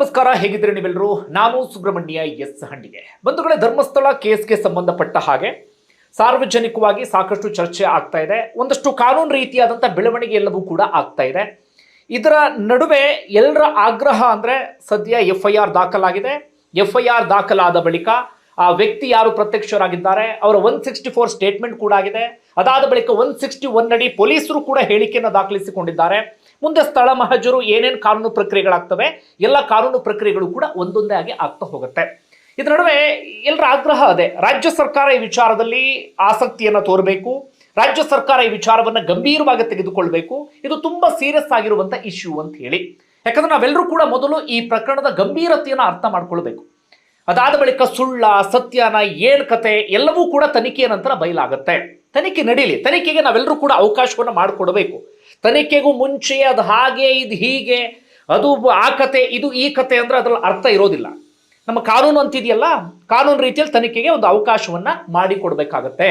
ನಮಸ್ಕಾರ ಹೇಗಿದ್ರೆ ನೀವೆಲ್ಲರೂ? ನಾನು ಸುಬ್ರಹ್ಮಣ್ಯ ಎಸ್ ಹಂಡಿಗೆ ಬಂಧುಗಳೇ, ಧರ್ಮಸ್ಥಳ ಕೇಸ್ಗೆ ಸಂಬಂಧಪಟ್ಟ ಹಾಗೆ ಸಾರ್ವಜನಿಕವಾಗಿ ಸಾಕಷ್ಟು ಚರ್ಚೆ ಆಗ್ತಾ ಇದೆ. ಒಂದಷ್ಟು ಕಾನೂನು ರೀತಿಯಾದಂಥ ಬೆಳವಣಿಗೆ ಎಲ್ಲವೂ ಕೂಡ ಆಗ್ತಾ ಇದೆ. ಇದರ ನಡುವೆ ಎಲ್ಲರ ಆಗ್ರಹ ಅಂದರೆ ಸದ್ಯ ಎಫ್ ಐ ಆರ್ ದಾಖಲಾಗಿದೆ. ಎಫ್ ಐ ಆರ್ ದಾಖಲಾದ ಬಳಿಕ ಆ ವ್ಯಕ್ತಿ ಯಾರು ಪ್ರತ್ಯಕ್ಷರಾಗಿದ್ದಾರೆ, ಅವರ ಒನ್ ಸಿಕ್ಸ್ಟಿ ಫೋರ್ ಸ್ಟೇಟ್ಮೆಂಟ್ ಕೂಡ ಆಗಿದೆ. ಅದಾದ ಬಳಿಕ ಒನ್ ಸಿಕ್ಸ್ಟಿ ಒನ್ ಅಡಿ ಪೊಲೀಸರು ಕೂಡ ಹೇಳಿಕೆಯನ್ನು ದಾಖಲಿಸಿಕೊಂಡಿದ್ದಾರೆ. ಮುಂದೆ ಸ್ಥಳ ಮಹಜರು ಏನೇನು ಕಾನೂನು ಪ್ರಕ್ರಿಯೆಗಳಾಗ್ತವೆ, ಎಲ್ಲ ಕಾನೂನು ಪ್ರಕ್ರಿಯೆಗಳು ಕೂಡ ಒಂದೊಂದೇ ಆಗಿ ಆಗ್ತಾ ಹೋಗುತ್ತೆ. ಇದರ ನಡುವೆ ಎಲ್ಲರ ಆಗ್ರಹ ಅದೇ, ರಾಜ್ಯ ಸರ್ಕಾರ ಈ ವಿಚಾರದಲ್ಲಿ ಆಸಕ್ತಿಯನ್ನು ತೋರಬೇಕು, ರಾಜ್ಯ ಸರ್ಕಾರ ಈ ವಿಚಾರವನ್ನು ಗಂಭೀರವಾಗಿ ತೆಗೆದುಕೊಳ್ಬೇಕು, ಇದು ತುಂಬಾ ಸೀರಿಯಸ್ ಆಗಿರುವಂಥ ಇಶ್ಯೂ ಅಂತ ಹೇಳಿ. ಯಾಕಂದ್ರೆ ನಾವೆಲ್ಲರೂ ಕೂಡ ಮೊದಲು ಈ ಪ್ರಕರಣದ ಗಂಭೀರತೆಯನ್ನು ಅರ್ಥ ಮಾಡ್ಕೊಳ್ಬೇಕು. ಅದಾದ ಬಳಿಕ ಸುಳ್ಳ, ಸತ್ಯನ, ಏನ್ ಕತೆ, ಎಲ್ಲವೂ ಕೂಡ ತನಿಖೆಯ ನಂತರ ಬಯಲಾಗುತ್ತೆ. ತನಿಖೆ ನಡೀಲಿ, ತನಿಖೆಗೆ ನಾವೆಲ್ಲರೂ ಕೂಡ ಅವಕಾಶವನ್ನು ಮಾಡಿಕೊಡಬೇಕು. ತನಿಖೆಗೂ ಮುಂಚೆ ಅದು ಹಾಗೆ ಇದು ಹೀಗೆ, ಅದು ಆ ಕತೆ, ಇದು ಈ ಕತೆ ಅಂದರೆ ಅದ್ರಲ್ಲಿ ಅರ್ಥ ಇರೋದಿಲ್ಲ. ನಮ್ಮ ಕಾನೂನು ಅಂತಿದೆಯಲ್ಲ, ಕಾನೂನು ರೀತಿಯಲ್ಲಿ ತನಿಖೆಗೆ ಒಂದು ಅವಕಾಶವನ್ನು ಮಾಡಿಕೊಡ್ಬೇಕಾಗತ್ತೆ.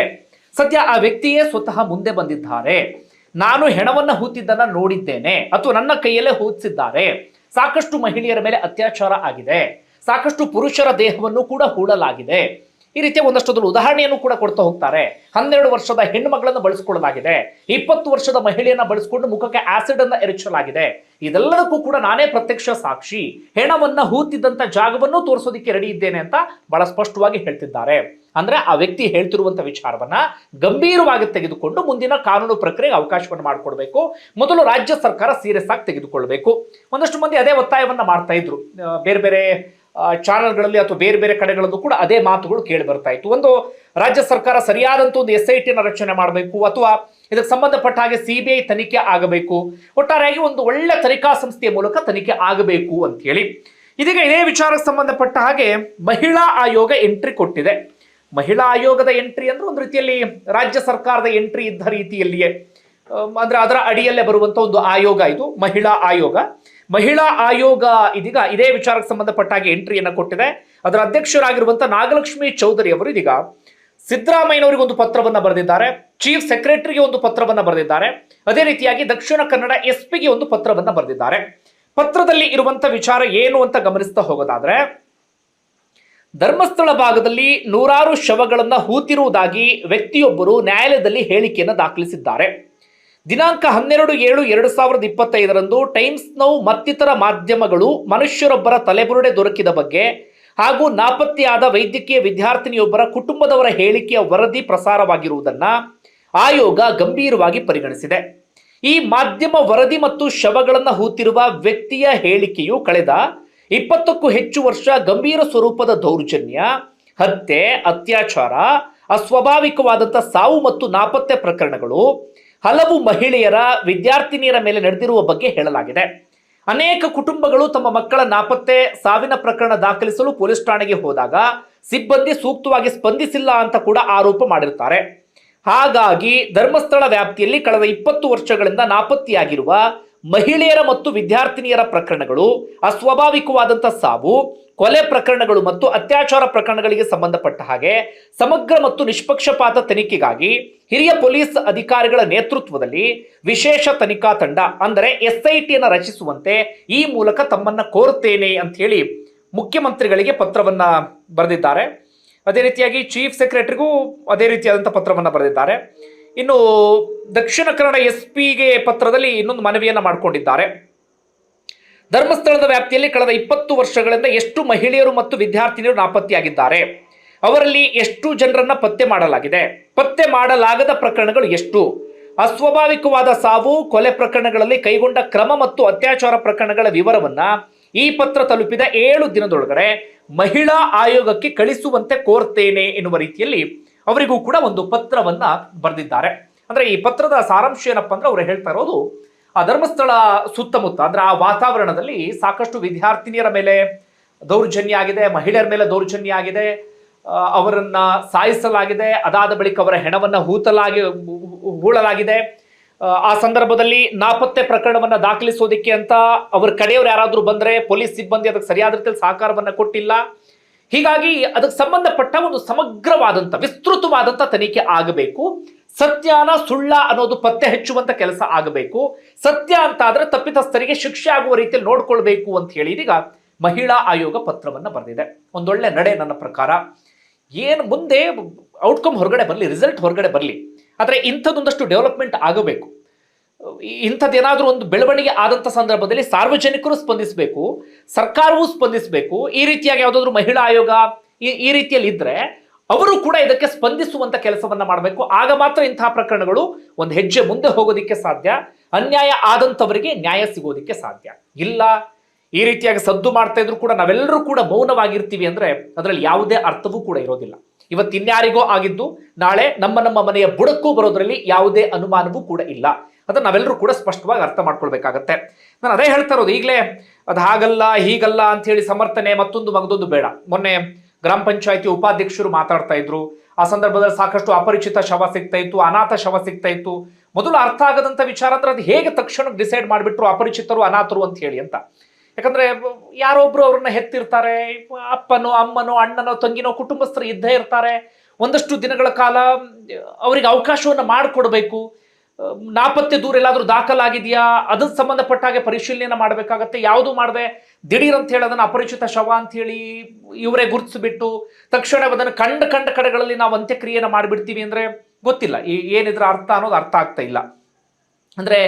ಸದ್ಯ ಆ ವ್ಯಕ್ತಿಯೇ ಸ್ವತಃ ಮುಂದೆ ಬಂದಿದ್ದಾರೆ. ನಾನು ಹೆಣವನ್ನು ಹೂತಿದ್ದನ್ನು ನೋಡಿದ್ದೇನೆ, ಅಥವಾ ನನ್ನ ಕೈಯಲ್ಲೇ ಹೂತಿಸಿದ್ದಾರೆ. ಸಾಕಷ್ಟು ಮಹಿಳೆಯರ ಮೇಲೆ ಅತ್ಯಾಚಾರ ಆಗಿದೆ. ಸಾಕಷ್ಟು ಪುರುಷರ ದೇಹವನ್ನು ಕೂಡ ಹೂಡಲಾಗಿದೆ ಈ ರೀತಿಯ ಒಂದಷ್ಟು ಉದಾಹರಣೆಯನ್ನು ಕೂಡ ಕೊಡ್ತಾ ಹೋಗ್ತಾರೆ. ಹನ್ನೆರಡು ವರ್ಷದ ಹೆಣ್ಣು ಮಗಳನ್ನು ಬಳಸಿಕೊಳ್ಳಲಾಗಿದೆ. ಇಪ್ಪತ್ತು ವರ್ಷದ ಮಹಿಳೆಯನ್ನ ಬಳಸಿಕೊಂಡು ಮುಖಕ್ಕೆ ಆಸಿಡ್ ಅನ್ನ ಎರಚಲಾಗಿದೆ. ಇದೆಲ್ಲದಕ್ಕೂ ಕೂಡ ನಾನೇ ಪ್ರತ್ಯಕ್ಷ ಸಾಕ್ಷಿ. ಹೆಣವನ್ನ ಹೂತಿದ್ದಂತ ಜಾಗವನ್ನು ತೋರಿಸೋದಿಕ್ಕೆ ರೆಡಿ ಇದ್ದೇನೆ ಅಂತ ಬಹಳ ಸ್ಪಷ್ಟವಾಗಿ ಹೇಳ್ತಿದ್ದಾರೆ. ಅಂದ್ರೆ ಆ ವ್ಯಕ್ತಿ ಹೇಳ್ತಿರುವಂತ ವಿಚಾರವನ್ನ ಗಂಭೀರವಾಗಿ ತೆಗೆದುಕೊಂಡು ಮುಂದಿನ ಕಾನೂನು ಪ್ರಕ್ರಿಯೆಗೆ ಅವಕಾಶವನ್ನು ಮಾಡಿಕೊಡ್ಬೇಕು. ಮೊದಲು ರಾಜ್ಯ ಸರ್ಕಾರ ಸೀರಿಯಸ್ ಆಗಿ ತೆಗೆದುಕೊಳ್ಬೇಕು. ಒಂದಷ್ಟು ಮಂದಿ ಅದೇ ಒತ್ತಾಯವನ್ನ ಮಾಡ್ತಾ ಇದ್ರು. ಬೇರೆ ಬೇರೆ ಚಾನೆಲ್ಗಳಲ್ಲಿ ಅಥವಾ ಬೇರೆ ಬೇರೆ ಕಡೆಗಳಲ್ಲೂ ಕೂಡ ಅದೇ ಮಾತುಗಳು ಕೇಳಿ ಬರ್ತಾ ಇತ್ತು. ಒಂದು ರಾಜ್ಯ ಸರ್ಕಾರ ಸರಿಯಾದಂತ ಒಂದು ಎಸ್ ಐ ಟಿನ ರಚನೆ ಮಾಡಬೇಕು ಅಥವಾ ಇದಕ್ಕೆ ಸಂಬಂಧಪಟ್ಟ ಹಾಗೆ ಸಿ ಬಿ ಐ ತನಿಖೆ ಆಗಬೇಕು. ಒಟ್ಟಾರೆಯಾಗಿ ಒಂದು ಒಳ್ಳೆ ತನಿಖಾ ಸಂಸ್ಥೆಯ ಮೂಲಕ ತನಿಖೆ ಆಗಬೇಕು ಅಂತ ಹೇಳಿ. ಇದೀಗ ಇದೇ ವಿಚಾರಕ್ಕೆ ಸಂಬಂಧಪಟ್ಟ ಹಾಗೆ ಮಹಿಳಾ ಆಯೋಗ ಎಂಟ್ರಿ ಕೊಟ್ಟಿದೆ. ಮಹಿಳಾ ಆಯೋಗದ ಎಂಟ್ರಿ ಅಂದ್ರೆ ಒಂದು ರೀತಿಯಲ್ಲಿ ರಾಜ್ಯ ಸರ್ಕಾರದ ಎಂಟ್ರಿ ಇದ್ದ ರೀತಿಯಲ್ಲಿಯೇ ಅಂದ್ರೆ ಅದರ ಅಡಿಯಲ್ಲೇ ಬರುವಂತ ಒಂದು ಆಯೋಗ ಇದು, ಮಹಿಳಾ ಆಯೋಗ. ಮಹಿಳಾ ಆಯೋಗ ಇದೀಗ ಇದೇ ವಿಚಾರಕ್ಕೆ ಸಂಬಂಧಪಟ್ಟ ಹಾಗೆ ಎಂಟ್ರಿಯನ್ನು ಕೊಟ್ಟಿದೆ. ಅದರ ಅಧ್ಯಕ್ಷರಾಗಿರುವಂತಹ ನಾಗಲಕ್ಷ್ಮಿ ಚೌಧರಿ ಅವರು ಇದೀಗ ಸಿದ್ದರಾಮಯ್ಯನವರಿಗೆ ಒಂದು ಪತ್ರವನ್ನು ಬರೆದಿದ್ದಾರೆ. ಚೀಫ್ ಸೆಕ್ರೆಟರಿಗೆ ಒಂದು ಪತ್ರವನ್ನು ಬರೆದಿದ್ದಾರೆ. ಅದೇ ರೀತಿಯಾಗಿ ದಕ್ಷಿಣ ಕನ್ನಡ ಎಸ್ ಪಿಗೆ ಒಂದು ಪತ್ರವನ್ನು ಬರೆದಿದ್ದಾರೆ. ಪತ್ರದಲ್ಲಿ ಇರುವಂತಹ ವಿಚಾರ ಏನು ಅಂತ ಗಮನಿಸ್ತಾ ಹೋಗೋದಾದ್ರೆ, ಧರ್ಮಸ್ಥಳ ಭಾಗದಲ್ಲಿ ನೂರಾರು ಶವಗಳನ್ನ ಹೂತಿರುವುದಾಗಿ ವ್ಯಕ್ತಿಯೊಬ್ಬರು ನ್ಯಾಯಾಲಯದಲ್ಲಿ ಹೇಳಿಕೆಯನ್ನು ದಾಖಲಿಸಿದ್ದಾರೆ. ದಿನಾಂಕ ಹನ್ನೆರಡು ಏಳು ಎರಡು ಸಾವಿರದ ಇಪ್ಪತ್ತೈದರಂದು ಟೈಮ್ಸ್ ನೌ ಮತ್ತಿತರ ಮಾಧ್ಯಮಗಳು ಮನುಷ್ಯರೊಬ್ಬರ ತಲೆಬುರುಡೆ ದೊರಕಿದ ಬಗ್ಗೆ ಹಾಗೂ ನಾಪತ್ತೆಯಾದ ವೈದ್ಯಕೀಯ ವಿದ್ಯಾರ್ಥಿನಿಯೊಬ್ಬರ ಕುಟುಂಬದವರ ಹೇಳಿಕೆಯ ವರದಿ ಪ್ರಸಾರವಾಗಿರುವುದನ್ನ ಆಯೋಗ ಗಂಭೀರವಾಗಿ ಪರಿಗಣಿಸಿದೆ. ಈ ಮಾಧ್ಯಮ ವರದಿ ಮತ್ತು ಶವಗಳನ್ನು ಹೂತಿರುವ ವ್ಯಕ್ತಿಯ ಹೇಳಿಕೆಯು ಕಳೆದ ಇಪ್ಪತ್ತಕ್ಕೂ ಹೆಚ್ಚು ವರ್ಷ ಗಂಭೀರ ಸ್ವರೂಪದ ದೌರ್ಜನ್ಯ, ಹತ್ಯೆ, ಅತ್ಯಾಚಾರ ಅಸ್ವಾಭಾವಿಕವಾದಂಥ ಸಾವು ಮತ್ತು ನಾಪತ್ತೆ ಪ್ರಕರಣಗಳು ಹಲವು ಮಹಿಳೆಯರ ವಿದ್ಯಾರ್ಥಿನಿಯರ ಮೇಲೆ ನಡೆದಿರುವ ಬಗ್ಗೆ ಹೇಳಲಾಗಿದೆ. ಅನೇಕ ಕುಟುಂಬಗಳು ತಮ್ಮ ಮಕ್ಕಳ ನಾಪತ್ತೆ, ಸಾವಿನ ಪ್ರಕರಣ ದಾಖಲಿಸಲು ಪೊಲೀಸ್ ಠಾಣೆಗೆ ಹೋದಾಗ ಸಿಬ್ಬಂದಿ ಸೂಕ್ತವಾಗಿ ಸ್ಪಂದಿಸಿಲ್ಲ ಅಂತ ಕೂಡ ಆರೋಪ ಮಾಡಿರ್ತಾರೆ. ಹಾಗಾಗಿ ಧರ್ಮಸ್ಥಳ ವ್ಯಾಪ್ತಿಯಲ್ಲಿ ಕಳೆದ ಇಪ್ಪತ್ತು ವರ್ಷಗಳಿಂದ ನಾಪತ್ತೆಯಾಗಿರುವ ಮಹಿಳೆಯರ ಮತ್ತು ವಿದ್ಯಾರ್ಥಿನಿಯರ ಪ್ರಕರಣಗಳು, ಅಸ್ವಾಭಾವಿಕವಾದಂಥ ಸಾವು, ಕೊಲೆ ಪ್ರಕರಣಗಳು ಮತ್ತು ಅತ್ಯಾಚಾರ ಪ್ರಕರಣಗಳಿಗೆ ಸಂಬಂಧಪಟ್ಟ ಹಾಗೆ ಸಮಗ್ರ ಮತ್ತು ನಿಷ್ಪಕ್ಷಪಾತ ತನಿಖೆಗಾಗಿ ಹಿರಿಯ ಪೊಲೀಸ್ ಅಧಿಕಾರಿಗಳ ನೇತೃತ್ವದಲ್ಲಿ ವಿಶೇಷ ತನಿಖಾ ತಂಡ, ಅಂದರೆ ಎಸ್ಐಟಿಯನ್ನು ರಚಿಸುವಂತೆ ಈ ಮೂಲಕ ತಮ್ಮನ್ನ ಕೋರುತ್ತೇನೆ ಅಂತ ಹೇಳಿ ಮುಖ್ಯಮಂತ್ರಿಗಳಿಗೆ ಪತ್ರವನ್ನ ಬರೆದಿದ್ದಾರೆ. ಅದೇ ರೀತಿಯಾಗಿ ಚೀಫ್ ಸೆಕ್ರೆಟರಿಗೂ ಅದೇ ರೀತಿಯಾದಂಥ ಪತ್ರವನ್ನು ಬರೆದಿದ್ದಾರೆ. ಇನ್ನು ದಕ್ಷಿಣ ಕನ್ನಡ ಎಸ್ ಪಿಗೆ ಪತ್ರದಲ್ಲಿ ಇನ್ನೊಂದು ಮನವಿಯನ್ನು ಮಾಡಿಕೊಂಡಿದ್ದಾರೆ. ಧರ್ಮಸ್ಥಳದ ವ್ಯಾಪ್ತಿಯಲ್ಲಿ ಕಳೆದ ಇಪ್ಪತ್ತು ವರ್ಷಗಳಿಂದ ಎಷ್ಟು ಮಹಿಳೆಯರು ಮತ್ತು ವಿದ್ಯಾರ್ಥಿನಿಯರು ನಾಪತ್ತೆಯಾಗಿದ್ದಾರೆ? ಅವರಲ್ಲಿ ಎಷ್ಟು ಜನರನ್ನ ಪತ್ತೆ ಮಾಡಲಾಗಿದೆ? ಪತ್ತೆ ಮಾಡಲಾಗದ ಪ್ರಕರಣಗಳು ಎಷ್ಟು? ಅಸ್ವಾಭಾವಿಕವಾದ ಸಾವು, ಕೊಲೆ ಪ್ರಕರಣಗಳಲ್ಲಿ ಕೈಗೊಂಡ ಕ್ರಮ ಮತ್ತು ಅತ್ಯಾಚಾರ ಪ್ರಕರಣಗಳ ವಿವರವನ್ನ ಈ ಪತ್ರ ತಲುಪಿದ ಏಳು ದಿನದೊಳಗಡೆ ಮಹಿಳಾ ಆಯೋಗಕ್ಕೆ ಕಳಿಸುವಂತೆ ಕೋರ್ತೇನೆ ಎನ್ನುವ ರೀತಿಯಲ್ಲಿ ಅವರಿಗೂ ಕೂಡ ಒಂದು ಪತ್ರವನ್ನ ಬರೆದಿದ್ದಾರೆ. ಅಂದ್ರೆ ಈ ಪತ್ರದ ಸಾರಾಂಶ ಏನಪ್ಪ ಅಂದ್ರೆ ಅವರು ಹೇಳ್ತಾ ಇರೋದು, ಆ ಧರ್ಮಸ್ಥಳ ಸುತ್ತಮುತ್ತ, ಅಂದ್ರೆ ಆ ವಾತಾವರಣದಲ್ಲಿ ಸಾಕಷ್ಟು ವಿದ್ಯಾರ್ಥಿನಿಯರ ಮೇಲೆ ದೌರ್ಜನ್ಯ ಆಗಿದೆ, ಮಹಿಳೆಯರ ಮೇಲೆ ದೌರ್ಜನ್ಯ ಆಗಿದೆ ಅವರನ್ನ ಸಾಯಿಸಲಾಗಿದೆ, ಅದಾದ ಬಳಿಕ ಅವರ ಹೆಣವನ್ನ ಹೂತಲಾಗಿ, ಹೂಳಲಾಗಿದೆ. ಆ ಸಂದರ್ಭದಲ್ಲಿ ನಾಪತ್ತೆ ಪ್ರಕರಣವನ್ನ ದಾಖಲಿಸೋದಿಕ್ಕೆ ಅಂತ ಅವ್ರ ಕಡೆಯವ್ರು ಯಾರಾದ್ರೂ ಬಂದ್ರೆ, ಪೊಲೀಸ್ ಸಿಬ್ಬಂದಿ ಅದಕ್ಕೆ ಸರಿಯಾದ ರೀತಿಯಲ್ಲಿ ಸಹಕಾರವನ್ನ ಕೊಟ್ಟಿಲ್ಲ. ಹೀಗಾಗಿ ಅದಕ್ಕೆ ಸಂಬಂಧಪಟ್ಟ ಒಂದು ಸಮಗ್ರವಾದಂಥ, ವಿಸ್ತೃತವಾದಂಥ ತನಿಖೆ ಆಗಬೇಕು. ಸತ್ಯನ ಸುಳ್ಳ ಅನ್ನೋದು ಪತ್ತೆ ಹಚ್ಚುವಂಥ ಕೆಲಸ ಆಗಬೇಕು. ಸತ್ಯ ಅಂತ ತಪ್ಪಿತಸ್ಥರಿಗೆ ಶಿಕ್ಷೆ ಆಗುವ ರೀತಿಯಲ್ಲಿ ನೋಡ್ಕೊಳ್ಬೇಕು ಅಂತ ಹೇಳಿ ಇದೀಗ ಮಹಿಳಾ ಆಯೋಗ ಪತ್ರವನ್ನು ಬರೆದಿದೆ. ಒಂದೊಳ್ಳೆ ನಡೆ ನನ್ನ ಪ್ರಕಾರ. ಏನು ಮುಂದೆ ಔಟ್ಕಮ್ ಹೊರಗಡೆ ಬರಲಿ ರಿಸಲ್ಟ್ ಹೊರಗಡೆ ಬರಲಿ. ಆದರೆ ಇಂಥದ್ದೊಂದಷ್ಟು ಡೆವಲಪ್ಮೆಂಟ್ ಆಗಬೇಕು. ಇಂಥದ್ದೇನಾದರೂ ಒಂದು ಬೆಳವಣಿಗೆ ಆದಂಥ ಸಂದರ್ಭದಲ್ಲಿ ಸಾರ್ವಜನಿಕರು ಸ್ಪಂದಿಸಬೇಕು, ಸರ್ಕಾರವೂ ಸ್ಪಂದಿಸಬೇಕು, ಈ ರೀತಿಯಾಗಿ ಯಾವುದಾದ್ರೂ ಮಹಿಳಾ ಆಯೋಗ ಈ ಈ ರೀತಿಯಲ್ಲಿ ಇದ್ದರೆ ಅವರು ಕೂಡ ಇದಕ್ಕೆ ಸ್ಪಂದಿಸುವಂಥ ಕೆಲಸವನ್ನು ಮಾಡಬೇಕು. ಆಗ ಮಾತ್ರ ಇಂತಹ ಪ್ರಕರಣಗಳು ಒಂದು ಹೆಜ್ಜೆ ಮುಂದೆ ಹೋಗೋದಿಕ್ಕೆ ಸಾಧ್ಯ, ಅನ್ಯಾಯ ಆದಂಥವರಿಗೆ ನ್ಯಾಯ ಸಿಗೋದಿಕ್ಕೆ ಸಾಧ್ಯ. ಇಲ್ಲ, ಈ ರೀತಿಯಾಗಿ ಸದ್ದು ಮಾಡ್ತಾ ಇದ್ರು ಕೂಡ ನಾವೆಲ್ಲರೂ ಕೂಡ ಮೌನವಾಗಿರ್ತೀವಿ ಅಂದರೆ ಅದರಲ್ಲಿ ಯಾವುದೇ ಅರ್ಥವೂ ಕೂಡ ಇರೋದಿಲ್ಲ. ಇವತ್ತು ಇನ್ಯಾರಿಗೋ ಆಗಿದ್ದು ನಾಳೆ ನಮ್ಮ ನಮ್ಮ ಮನೆಯ ಬುಡಕ್ಕೂ ಬರೋದರಲ್ಲಿ ಯಾವುದೇ ಅನುಮಾನವೂ ಕೂಡ ಇಲ್ಲ. ಅದನ್ನ ನಾವೆಲ್ಲರೂ ಕೂಡ ಸ್ಪಷ್ಟವಾಗಿ ಅರ್ಥ ಮಾಡ್ಕೊಳ್ಬೇಕಾಗತ್ತೆ. ನಾನು ಅದೇ ಹೇಳ್ತಾ ಇರೋದು, ಈಗಲೇ ಅದು ಹಾಗಲ್ಲ, ಹೀಗಲ್ಲ ಅಂತ ಹೇಳಿ ಸಮರ್ಥನೆ ಮತ್ತೊಂದು ಮಗದೊಂದು ಬೇಡ. ಮೊನ್ನೆ ಗ್ರಾಮ ಪಂಚಾಯತಿ ಉಪಾಧ್ಯಕ್ಷರು ಮಾತಾಡ್ತಾ ಇದ್ರು. ಆ ಸಂದರ್ಭದಲ್ಲಿ ಸಾಕಷ್ಟು ಅಪರಿಚಿತ ಶವ ಸಿಗ್ತಾ ಇತ್ತು, ಅನಾಥ ಶವ ಸಿಗ್ತಾ ಇತ್ತು. ಮೊದಲು ಅರ್ಥ ಆಗದಂತ ವಿಚಾರ ಅಂದ್ರೆ ಅದು ಹೇಗೆ ತಕ್ಷಣ ಡಿಸೈಡ್ ಮಾಡಿಬಿಟ್ರು, ಅಪರಿಚಿತರು, ಅನಾಥರು ಅಂತ ಹೇಳಿ ಅಂತ. ಯಾಕಂದ್ರೆ ಯಾರೊಬ್ರು ಅವ್ರನ್ನ ಹೆತ್ತಿರ್ತಾರೆ, ಅಪ್ಪನೋ, ಅಮ್ಮನೋ, ಅಣ್ಣನೋ, ತಂಗಿನೋ, ಕುಟುಂಬಸ್ಥರು ಇದ್ದೇ ಇರ್ತಾರೆ. ಒಂದಷ್ಟು ದಿನಗಳ ಕಾಲ ಅವರಿಗೆ ಅವಕಾಶವನ್ನು ಮಾಡಿಕೊಡ್ಬೇಕು. ನಾಪತ್ತೆ ದೂರ ಎಲ್ಲಾದರೂ ದಾಖಲಾಗಿದೆಯಾ? ಅದಕ್ಕೆ ಸಂಬಂಧಪಟ್ಟ ಹಾಗೆ ಪರಿಶೀಲನೆ ಮಾಡಬೇಕಾಗತ್ತೆ. ಯಾವುದು ಮಾಡದೆ? ದಿಢೀರ್ ಅಂತ ಹೇಳಿ ಅದನ್ನು ಅಪರಿಚಿತ ಶವ ಅಂತ ಹೇಳಿ ಇವರೇ ಗುರುತಿಸ್ಬಿಟ್ಟು ತಕ್ಷಣ ಅದನ್ನು ಕಂಡ ಕಂಡ ಕಡೆಗಳಲ್ಲಿ ನಾವು ಅಂತ್ಯಕ್ರಿಯೆನ ಮಾಡಿಬಿಡ್ತೀವಿ ಅಂದರೆ ಗೊತ್ತಿಲ್ಲ. ಈ ಏನಿದ್ರ ಅರ್ಥ ಅನ್ನೋದು ಅರ್ಥ ಆಗ್ತಾ ಇಲ್ಲ. ಅಂದರೆ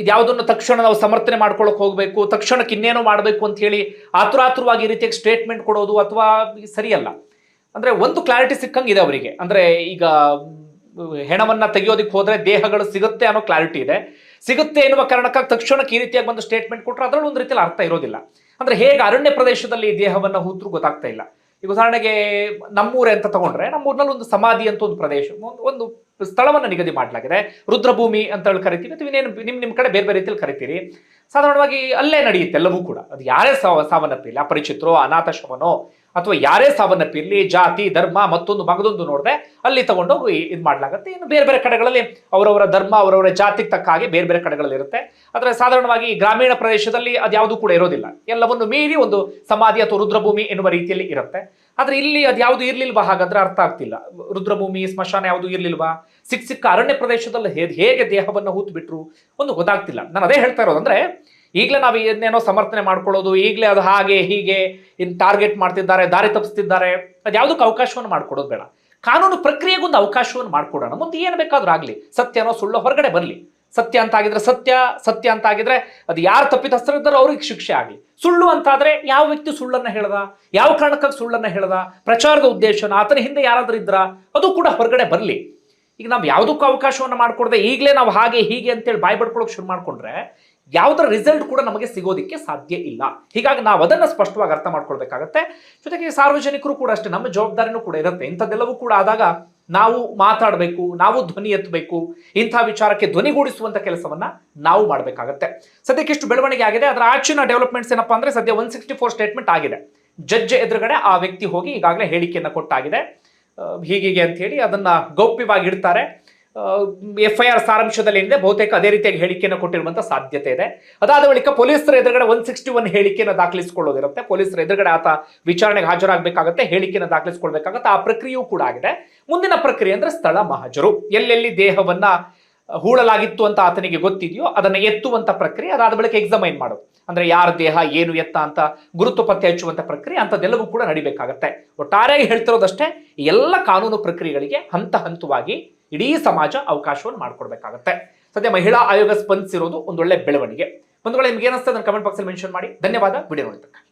ಇದ್ಯಾವುದನ್ನು ತಕ್ಷಣ ನಾವು ಸಮರ್ಥನೆ ಮಾಡ್ಕೊಳ್ಳೋಕೆ ಹೋಗಬೇಕು, ತಕ್ಷಣಕ್ಕೆ ಇನ್ನೇನೋ ಮಾಡಬೇಕು ಅಂತ ಹೇಳಿ ಆತುರಾತುರವಾಗಿ ಈ ರೀತಿಯಾಗಿ ಸ್ಟೇಟ್ಮೆಂಟ್ ಕೊಡೋದು ಅಥವಾ ಸರಿಯಲ್ಲ. ಅಂದರೆ ಒಂದು ಕ್ಲಾರಿಟಿ ಸಿಕ್ಕಂಗಿದೆ ಅವರಿಗೆ. ಅಂದರೆ ಈಗ ಹೆಣವನ್ನ ತೆಗೆಯೋದಕ್ಕೆ ಹೋದ್ರೆ ದೇಹಗಳು ಸಿಗುತ್ತೆ ಅನ್ನೋ ಕ್ಲಾರಿಟಿ ಇದೆ. ಸಿಗುತ್ತೆ ಎನ್ನುವ ಕಾರಣಕ್ಕಾಗಿ ತಕ್ಷಣಕ್ಕೆ ಈ ರೀತಿಯಾಗಿ ಒಂದು ಸ್ಟೇಟ್ಮೆಂಟ್ ಕೊಟ್ಟರೆ ಅದರಲ್ಲಿ ಒಂದು ರೀತಿಯಲ್ಲಿ ಅರ್ಥ ಇರೋದಿಲ್ಲ. ಅಂದ್ರೆ ಹೇಗೆ ಅರಣ್ಯ ಪ್ರದೇಶದಲ್ಲಿ ದೇಹವನ್ನು ಹೂತ್ರು ಗೊತ್ತಾಗ್ತಾ ಇಲ್ಲ. ಈಗ ಉದಾಹರಣೆಗೆ ನಮ್ಮೂರೇ ಅಂತ ತಗೊಂಡ್ರೆ ನಮ್ಮೂರಿನಲ್ಲಿ ಒಂದು ಸಮಾಧಿ ಅಂತ ಒಂದು ಪ್ರದೇಶ, ಒಂದು ಸ್ಥಳವನ್ನು ನಿಗದಿ ಮಾಡಲಾಗಿದೆ. ರುದ್ರಭೂಮಿ ಅಂತ ಹೇಳಿ ಕರಿತೀವಿ, ಅಥವಾ ಇನ್ನೇನು ನಿಮ್ಮ ನಿಮ್ ಕಡೆ ಬೇರೆ ಬೇರೆ ರೀತಿಯಲ್ಲಿ ಕರಿತೀರಿ. ಸಾಧಾರಣವಾಗಿ ಅಲ್ಲೇ ನಡೆಯುತ್ತೆ ಎಲ್ಲವೂ ಕೂಡ. ಅದು ಯಾರೇ ಸಾವ ಸಾವನ್ನಪ್ಪಿಲ್ಲ, ಅಪರಿಚಿತರೋ ಅನಾಥ ಶವನೋ ಅಥವಾ ಯಾರೇ ಸಾವನ್ನಪ್ಪಿರಲಿ ಜಾತಿ, ಧರ್ಮ ಮತ್ತೊಂದು ಮಗದೊಂದು ನೋಡಿದೆ ಅಲ್ಲಿ ತಗೊಂಡೋಗಿ ಇದು ಮಾಡ್ಲಾಗತ್ತೆ. ಇನ್ನು ಬೇರೆ ಬೇರೆ ಕಡೆಗಳಲ್ಲಿ ಅವರವರ ಧರ್ಮ, ಅವರವರ ಜಾತಿಗೆ ತಕ್ಕ ಹಾಗೆ ಬೇರೆ ಬೇರೆ ಕಡೆಗಳಲ್ಲಿ ಇರುತ್ತೆ. ಆದರೆ ಸಾಧಾರಣವಾಗಿ ಗ್ರಾಮೀಣ ಪ್ರದೇಶದಲ್ಲಿ ಅದ್ಯಾವುದು ಕೂಡ ಇರೋದಿಲ್ಲ. ಎಲ್ಲವನ್ನು ಮೀರಿ ಒಂದು ಸಮಾಧಿ ಅಥವಾ ರುದ್ರಭೂಮಿ ಎನ್ನುವ ರೀತಿಯಲ್ಲಿ ಇರುತ್ತೆ. ಆದರೆ ಇಲ್ಲಿ ಅದ್ಯಾವುದು ಇರಲಿಲ್ವಾ ಹಾಗಾದ್ರೆ ಅರ್ಥ ಆಗ್ತಿಲ್ಲ. ರುದ್ರಭೂಮಿ, ಸ್ಮಶಾನ ಯಾವುದು ಇರಲಿಲ್ವಾ? ಸಿಕ್ಕ ಸಿಕ್ಕ ಅರಣ್ಯ ಪ್ರದೇಶದಲ್ಲಿ ಹೇಗೆ ದೇಹವನ್ನು ಹೂತು ಬಿಟ್ರು ಒಂದು ಗೊತ್ತಾಗ್ತಿಲ್ಲ. ನಾನು ಅದೇ ಹೇಳ್ತಾ ಇರೋದಂದ್ರೆ ಈಗಲೇ ನಾವು ಇದನ್ನೇನೋ ಸಮರ್ಥನೆ ಮಾಡ್ಕೊಳ್ಳೋದು, ಈಗಲೇ ಅದು ಹಾಗೆ, ಹೀಗೆ ಇನ್ನು ಟಾರ್ಗೆಟ್ ಮಾಡ್ತಿದ್ದಾರೆ, ದಾರಿ ತಪ್ಪಿಸ್ತಿದ್ದಾರೆ ಅದ್ಯಾವುದಕ್ಕೆ ಅವಕಾಶವನ್ನು ಮಾಡ್ಕೊಡೋದು ಬೇಡ. ಕಾನೂನು ಪ್ರಕ್ರಿಯೆಗೊಂದು ಅವಕಾಶವನ್ನು ಮಾಡಿಕೊಡೋಣ. ಮುಂದೆ ಏನು ಬೇಕಾದರೂ ಆಗಲಿ. ಸತ್ಯನೋ ಸುಳ್ಳು ಹೊರಗಡೆ ಬರಲಿ. ಸತ್ಯ ಅಂತ ಆಗಿದ್ರೆ ಸತ್ಯ ಸತ್ಯ ಅಂತ ಆಗಿದ್ರೆ ಅದು ಯಾರು ತಪ್ಪಿತಸ್ಥರಿದ್ದಾರೋ ಅವ್ರಿಗೆ ಶಿಕ್ಷೆ ಆಗಲಿ. ಸುಳ್ಳು ಅಂತಾದ್ರೆ ಯಾವ ವ್ಯಕ್ತಿ ಸುಳ್ಳನ್ನು ಹೇಳ್ದ? ಯಾವ ಕಾರಣಕ್ಕಾಗಿ ಸುಳ್ಳನ್ನು ಹೇಳ್ದ? ಪ್ರಚಾರದ ಉದ್ದೇಶನ? ಆತನ ಹಿಂದೆ ಯಾರಾದರೂ ಇದ್ರ? ಅದು ಕೂಡ ಹೊರಗಡೆ ಬರಲಿ. ಈಗ ನಾವು ಯಾವುದಕ್ಕೂ ಅವಕಾಶವನ್ನು ಮಾಡ್ಕೊಡದೆ, ಈಗಲೇ ನಾವು ಹಾಗೆ, ಹೀಗೆ ಅಂತೇಳಿ ಬಾಯ್ ಬಡ್ಕೊಳ್ಳೋಕೆ ಶುರು ಮಾಡ್ಕೊಂಡ್ರೆ ಯಾವುದರ ರಿಸಲ್ಟ್ ಕೂಡ ನಮಗೆ ಸಿಗೋದಿಕ್ಕೆ ಸಾಧ್ಯ ಇಲ್ಲ. ಹೀಗಾಗಿ ನಾವು ಅದನ್ನ ಸ್ಪಷ್ಟವಾಗಿ ಅರ್ಥ ಮಾಡ್ಕೊಳ್ಬೇಕಾಗತ್ತೆ. ಜೊತೆಗೆ ಸಾರ್ವಜನಿಕರು ಕೂಡ ಅಷ್ಟೇ, ನಮ್ಮ ಜವಾಬ್ದಾರಿನೂ ಕೂಡ ಇರುತ್ತೆ. ಇಂಥದ್ದೆಲ್ಲವೂ ಕೂಡ ಆದಾಗ ನಾವು ಮಾತಾಡಬೇಕು, ನಾವು ಧ್ವನಿ ಎತ್ತಬೇಕು, ಇಂಥ ವಿಚಾರಕ್ಕೆ ಧ್ವನಿಗೂಡಿಸುವಂತ ಕೆಲಸವನ್ನ ನಾವು ಮಾಡಬೇಕಾಗತ್ತೆ. ಸದ್ಯಕ್ಕೆ ಇಷ್ಟು ಬೆಳವಣಿಗೆ ಆಗಿದೆ. ಅದರ ಆಚಿನ ಡೆವಲಪ್ಮೆಂಟ್ಸ್ ಏನಪ್ಪಾ ಅಂದ್ರೆ ಸದ್ಯ ಒನ್ ಸಿಕ್ಸ್ಟಿ ಫೋರ್ ಸ್ಟೇಟ್ಮೆಂಟ್ ಆಗಿದೆ. ಜಡ್ಜ್ ಎದುರುಗಡೆ ಆ ವ್ಯಕ್ತಿ ಹೋಗಿ ಈಗಾಗಲೇ ಹೇಳಿಕೆಯನ್ನು ಕೊಟ್ಟಾಗಿದೆ. ಹೀಗೆ ಅಂತ ಹೇಳಿ ಅದನ್ನ ಗೌಪ್ಯವಾಗಿ ಇಡ್ತಾರೆ. ಎಫ್ ಐ ಆರ್ ಸಾರಾಂಶದಲ್ಲಿ ಏನಿದೆ? ಬಹುತೇಕ ಅದೇ ರೀತಿಯಾಗಿ ಹೇಳಿಕೆಯನ್ನು ಕೊಟ್ಟಿರುವಂತಹ ಸಾಧ್ಯತೆ ಇದೆ. ಅದಾದ ಬಳಿಕ ಪೊಲೀಸರ ಎದುರುಗಡೆ ಒನ್ ಸಿಕ್ಸ್ಟಿ ಒನ್ ಹೇಳಿಕೆಯನ್ನು ದಾಖಲಿಸಿಕೊಳ್ಳೋದಿರುತ್ತೆ. ಪೊಲೀಸರ ಎದುರುಗಡೆ ಆತ ವಿಚಾರಣೆಗೆ ಹಾಜರಾಗಬೇಕಾಗುತ್ತೆ, ಹೇಳಿಕೆಯನ್ನು ದಾಖಲಿಸಿಕೊಳ್ಬೇಕಾಗತ್ತೆ. ಆ ಪ್ರಕ್ರಿಯೆಯೂ ಕೂಡ ಆಗಿದೆ. ಮುಂದಿನ ಪ್ರಕ್ರಿಯೆ ಅಂದ್ರೆ ಸ್ಥಳ ಮಹಾಜರು. ಎಲ್ಲೆಲ್ಲಿ ದೇಹವನ್ನ ಹೂಳಲಾಗಿತ್ತು ಅಂತ ಆತನಿಗೆ ಗೊತ್ತಿದೆಯೋ ಅದನ್ನ ಎತ್ತುವಂತ ಪ್ರಕ್ರಿಯೆ, ಅದಾದ ಬಳಿಕ ಎಕ್ಸಾಮೈನ್ ಮಾಡು. ಅಂದ್ರೆ ಯಾರ ದೇಹ, ಏನು ಎತ್ತ ಅಂತ ಗುರುತು ಪತ್ತೆ ಹಚ್ಚುವಂತ ಪ್ರಕ್ರಿಯೆ, ಅಂಥದ್ದೆಲ್ಲವೂ ಕೂಡ ನಡಿಬೇಕಾಗತ್ತೆ. ಒಟ್ಟಾರೆಯಾಗಿ ಹೇಳ್ತಿರೋದಷ್ಟೇ ಎಲ್ಲ ಕಾನೂನು ಪ್ರಕ್ರಿಯೆಗಳಿಗೆ ಹಂತ ಹಂತವಾಗಿ ಇಡೀ ಸಮಾಜ ಅವಕಾಶವನ್ನು ಮಾಡಿಕೊಡ್ಬೇಕಾಗತ್ತೆ. ಸದ್ಯ ಮಹಿಳಾ ಆಯೋಗ ಸ್ಪಂದಿಸಿರೋದು ಒಂದೊಳ್ಳೆ ಬೆಳವಣಿಗೆ. ಬಂಧುಗಳು, ನಿಮ್ಗೆ ಏನಿಸ್ತದೆ ಕಮೆಂಟ್ ಬಾಕ್ಸಲ್ಲಿ ಮೆನ್ಷನ್ ಮಾಡಿ. ಧನ್ಯವಾದ. ವಿಡಿಯೋ ನೋಡಿದ್ದಕ್ಕೆ.